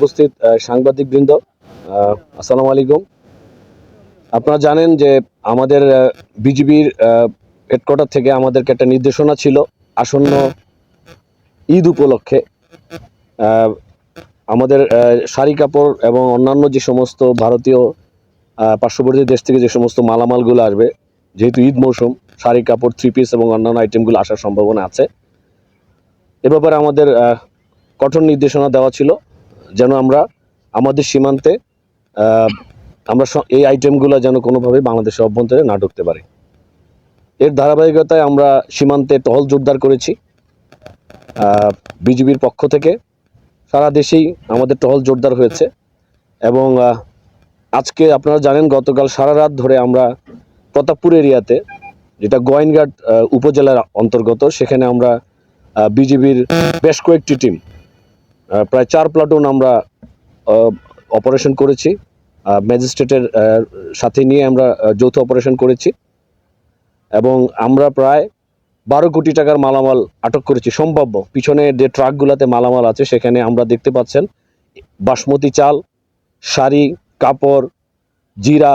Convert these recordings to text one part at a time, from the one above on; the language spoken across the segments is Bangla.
উপস্থিত সাংবাদিক বৃন্দ আসসালামু আলাইকুম। আপনারা জানেন যে আমাদের বিজিবির হেডকোয়ার্টার থেকে আমাদেরকে একটা নির্দেশনা ছিল, আসন্ন ঈদ উপলক্ষে। আমাদের শাড়ি কাপড় এবং অন্যান্য যে সমস্ত ভারতীয় পার্শ্ববর্তী দেশ থেকে যে সমস্ত মালামালগুলো আসবে, যেহেতু ঈদ মৌসুম, শাড়ি কাপড় থ্রি পিস এবং অন্যান্য আইটেমগুলো আসার সম্ভাবনা আছে। এ ব্যাপারে আমাদের কঠোর নির্দেশনা দেওয়া ছিল। যেন আমরা আমাদের সীমান্তে আমরা এই আইটেমগুলো যেন কোনোভাবে বাংলাদেশের অভ্যন্তরে না ঢুকতে পারে। এর ধারাবাহিকতায় আমরা সীমান্তে টহল জোরদার করেছি বিজিবির পক্ষ থেকে। সারা দেশেই আমাদের টহল জোরদার হয়েছে এবং আজকে আপনারা জানেন গতকাল সারা রাত ধরে আমরা প্রতাপপুর এরিয়াতে, যেটা গোয়াইনঘাট উপজেলার অন্তর্গত, সেখানে আমরা বিজিবির বেশ কয়েকটি টিম প্রায় চার প্লাটুন আমরা অপারেশন করেছি। ম্যাজিস্ট্রেটের সাথে নিয়ে আমরা যৌথ অপারেশন করেছি। এবং আমরা প্রায় বারো কোটি টাকার মালামাল আটক করেছি। সম্ভাব্য পিছনে যে ট্রাকগুলোতে মালামাল আছে, সেখানে আমরা দেখতে পাচ্ছেন বাসমতি চাল, শাড়ি, কাপড়, জিরা,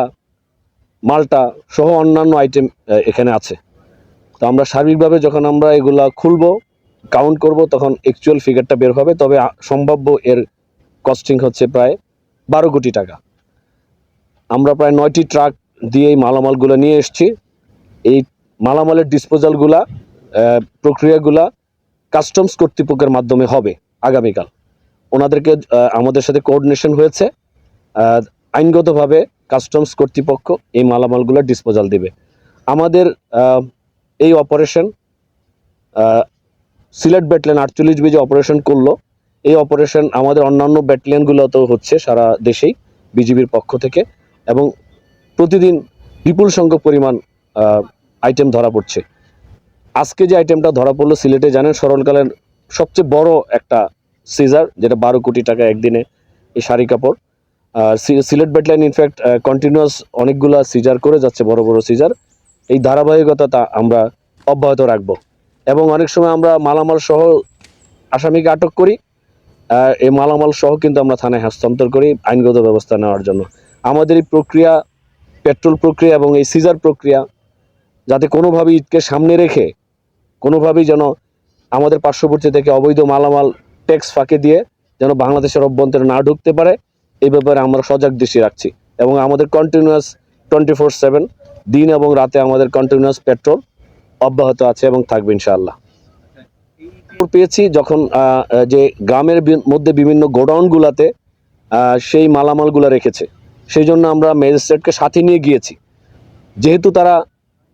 মালটা সহ অন্যান্য আইটেম এখানে আছে। তো আমরা সার্বিকভাবে যখন আমরা এগুলা খুলবো কাউন্ট করব, তখন অ্যাকচুয়াল ফিগারটা বের হবে, তবে সম্ভাব্য এর কস্টিং হচ্ছে প্রায় বারো কোটি টাকা। আমরা প্রায় নয়টি ট্রাক দিয়ে এই মালামালগুলো নিয়ে এসছি। এই মালামালের ডিসপোজালগুলা প্রক্রিয়াগুলা কাস্টমস কর্তৃপক্ষের মাধ্যমে হবে আগামীকাল। ওনাদেরকে আমাদের সাথে কোঅর্ডিনেশন হয়েছে। আইনগতভাবে কাস্টমস কর্তৃপক্ষ এই মালামালগুলো ডিসপোজাল দিবে। আমাদের এই অপারেশন সিলেট ব্যাটালিয়ন আটচল্লিশ বিজে অপারেশন করল। এই অপারেশন আমাদের অন্যান্য ব্যাটালিয়নগুলোতেও হচ্ছে সারা দেশেই, বিজিবির পক্ষ থেকে। এবং প্রতিদিন বিপুল সংখ্যক পরিমাণ আইটেম ধরা পড়ছে। আজকে যে আইটেমটা ধরা পড়ল সিলেটে, জানেন সরলকালের সবচেয়ে বড় একটা সিজার যেটা বারো কোটি টাকা একদিনে এই শাড়ি কাপড়। আর সিলেট ব্যাটলাইন ইনফ্যাক্ট কন্টিনিউয়াস অনেকগুলা সিজার করে যাচ্ছে, বড় বড় সিজার এই ধারাবাহিকতা তা আমরা অব্যাহত রাখব। এবং অনেক সময় আমরা মালামাল সহ আসামিকে আটক করি। এই মালামাল সহ কিন্তু আমরা থানায় হস্তান্তর করি আইনগত ব্যবস্থা নেওয়ার জন্য। আমাদের এই প্রক্রিয়া, পেট্রোল প্রক্রিয়া এবং এই সিজার প্রক্রিয়া যাতে কোনোভাবেই ঈদকে সামনে রেখে, কোনোভাবেই যেন আমাদের পার্শ্ববর্তী থেকে অবৈধ মালামাল ট্যাক্স ফাঁকে দিয়ে যেন বাংলাদেশের অভ্যন্তরে না ঢুকতে পারে, এই ব্যাপারে আমরা সজাগ দৃষ্টি রাখছি। এবং আমাদের কন্টিনিউয়াস টোয়েন্টি ফোর সেভেন দিন এবং রাতে আমাদের কন্টিনিউয়াস পেট্রোল অব্যাহত আছে এবং থাকবে ইনশাআল্লাহ। পেয়েছি যখন যে গ্রামের মধ্যে বিভিন্ন গোডাউনগুলোতে সেই মালামালগুলো রেখেছে। সেই জন্য আমরা ম্যাজিস্ট্রেটকে সাথে নিয়ে গিয়েছি। যেহেতু তারা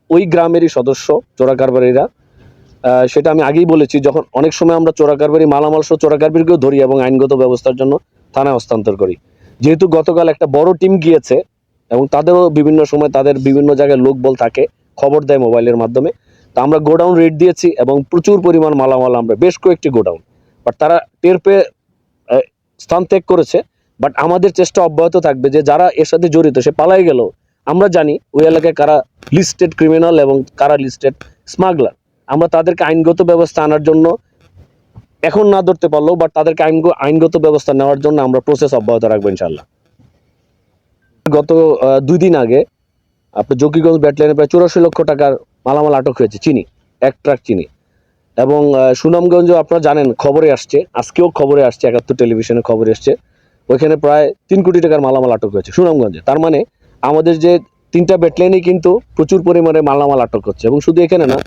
ওই গ্রামেরই সদস্য চোরাকারবারিরা সেটা আমি আগেই বলেছি, যখন অনেক সময় আমরা চোরাকারবারি মালামাল সহ চোরাকারবারিকেও ধরি এবং আইনগত ব্যবস্থার জন্য থানায় হস্তান্তর করি। যেহেতু গতকাল একটা বড় টিম গিয়েছে এবং তাদেরও বিভিন্ন সময় তাদের বিভিন্ন জায়গায় লোকবল থাকে, খবর দেয় মোবাইলের মাধ্যমে। তা আমরা গোডাউন রেট দিয়েছি এবং প্রচুর পরিমাণ মালামাল আমরা, বেশ কয়েকটি গোডাউন। বাট তারা টের পেয়ে স্থান ত্যাগ করেছে। বাট আমাদের চেষ্টা অব্যাহত থাকবে যে যারা এর সাথে জড়িত, সে পালাই গেল আমরা জানি ওই এলাকায় কারা লিস্টেড ক্রিমিনাল এবং কারা লিস্টেড স্মাগলার আমরা তাদেরকে আইনগত ব্যবস্থা আনার জন্য এখন না ধরতে পারলেও বাট তাদেরকে আইন আইনগত ব্যবস্থা নেওয়ার জন্য আমরা প্রসেস অব্যাহত রাখব ইনশাল্লাহ গত দুই দিন আগে, আপনার জকিগঞ্জ ব্যাটলাইনে প্রায় চুরাশি লক্ষ টাকার মালামাল আটক হয়েছে, চিনি, এক ট্রাক চিনি। এবং সুনামগঞ্জ আপনারা জানেন, খবরে আসছে, আজকেও খবরে আসছে, একাত্তর টেলিভিশনে খবরে আসছে, ওইখানে প্রায় তিন কোটি টাকার মালামাল আটক হয়েছে সুনামগঞ্জে। তার মানে আমাদের যে তিনটা ব্যাটলাইনে কিন্তু প্রচুর পরিমাণে মালামাল আটক হচ্ছে এবং শুধু এখানে না,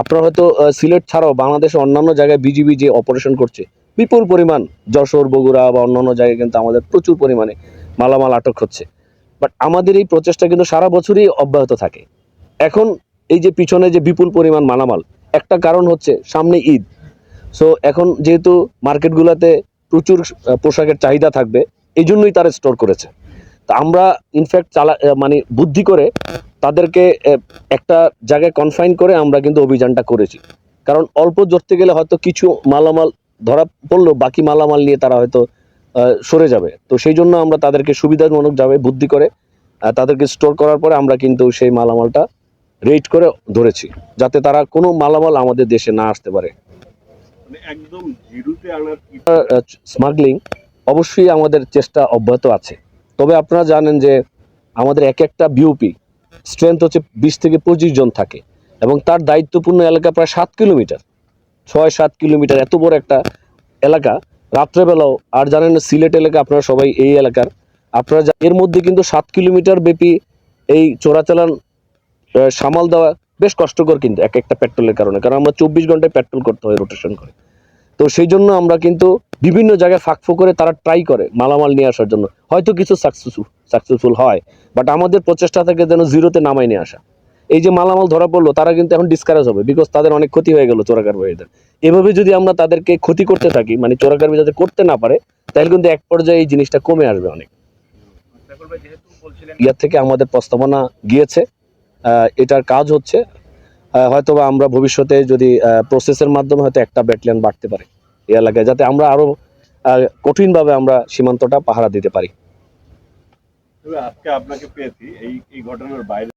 আপনারা হয়তো সিলেট ছাড়াও বাংলাদেশে অন্যান্য জায়গায় বিজিবি যে অপারেশন করছে, বিপুল পরিমাণ যশোর, বগুড়া বা অন্যান্য জায়গায় কিন্তু আমাদের প্রচুর পরিমাণে মালামাল আটক হচ্ছে। বাট আমাদের এই প্রচেষ্টা কিন্তু সারা বছরই অব্যাহত থাকে। এখন এই যে পিছনে যে বিপুল পরিমাণ মালামাল, একটা কারণ হচ্ছে সামনে ঈদ। সো এখন যেহেতু মার্কেটগুলোতে প্রচুর পোশাকের চাহিদা থাকবে এই জন্যই তারা স্টোর করেছে। তা আমরা ইনফ্যাক্ট চালা মানে বুদ্ধি করে তাদেরকে একটা জায়গায় কনফাইন করে আমরা কিন্তু অভিযানটা করেছি। কারণ অল্প ধরতে গেলে হয়তো কিছু মালামাল ধরা পড়ল, বাকি মালামাল নিয়ে তারা হয়তো সরে যাবে। তো সেই জন্য আমরা তাদেরকে সুবিধাজনক যাবে বুদ্ধি করে তাদেরকে স্টোর করার পরে আমরা কিন্তু সেই মালামালটা রেট করে ধরেছি যাতে তারা কোনো মালামাল আমাদের দেশে না আসতে পারে। মানে একদম জিরোতে স্মাগলিং অবশ্যই আমাদের চেষ্টা অব্যাহত আছে। তবে আপনারা জানেন যে আমাদের এক একটা বিউপি স্ট্রেংথ হচ্ছে বিশ থেকে পঁচিশ জন থাকে এবং তার দায়িত্বপূর্ণ এলাকা প্রায় সাত কিলোমিটার। ছয় সাত কিলোমিটার এত বড় একটা এলাকা রাত্রেবেলাও আর জানেন না, সিলেট এলাকা আপনারা সবাই এই এলাকার। আপনারা এর মধ্যে কিন্তু সাত কিলোমিটার ব্যাপী এই চোরাচালান সামাল দেওয়া বেশ কষ্টকর কিন্তু এক একটা পেট্রোলের কারণে। কারণ আমরা চব্বিশ ঘন্টায় পেট্রোল করতে হয় রোটেশন করে। তো সেই জন্য আমরা কিন্তু বিভিন্ন জায়গায় ফাঁকফো করে তারা ট্রাই করে মালামাল নিয়ে আসার জন্য। হয়তো কিছু সাকসেসফুল সাকসেসফুল হয় বাট আমাদের প্রচেষ্টা থেকে যেন জিরোতে নামাই নিয়ে আসা। এই যে মালামাল ধরা পড়ল তারা কিন্তু এখন ডিসকারেজ হবে বিকজ তাদের অনেক ক্ষতি হয়ে গেল চোরাকার ভাইদের এভাবে যদি আমরা তাদেরকে ক্ষতি করতে থাকি মানে চোরাকার যাতে করতে না পারে তাহলে কিন্তু এক পর্যায়ে এই জিনিসটা কমে আসবে অনেক। ইয়ার থেকে আমাদের প্রস্তাবনা গিয়েছে এটার কাজ হচ্ছে হয়তোবা আমরা ভবিষ্যতে যদি প্রসেসের মাধ্যমে হয়তো একটা ব্যাটালিয়ন বাড়তে পারে এই এলাকায় যাতে আমরা আরও আহ, কঠিনভাবে আমরা সীমান্তটা পাহারা দিতে পারি। আজকে আপনাকে পেয়েছি এই ঘটনার বাইরে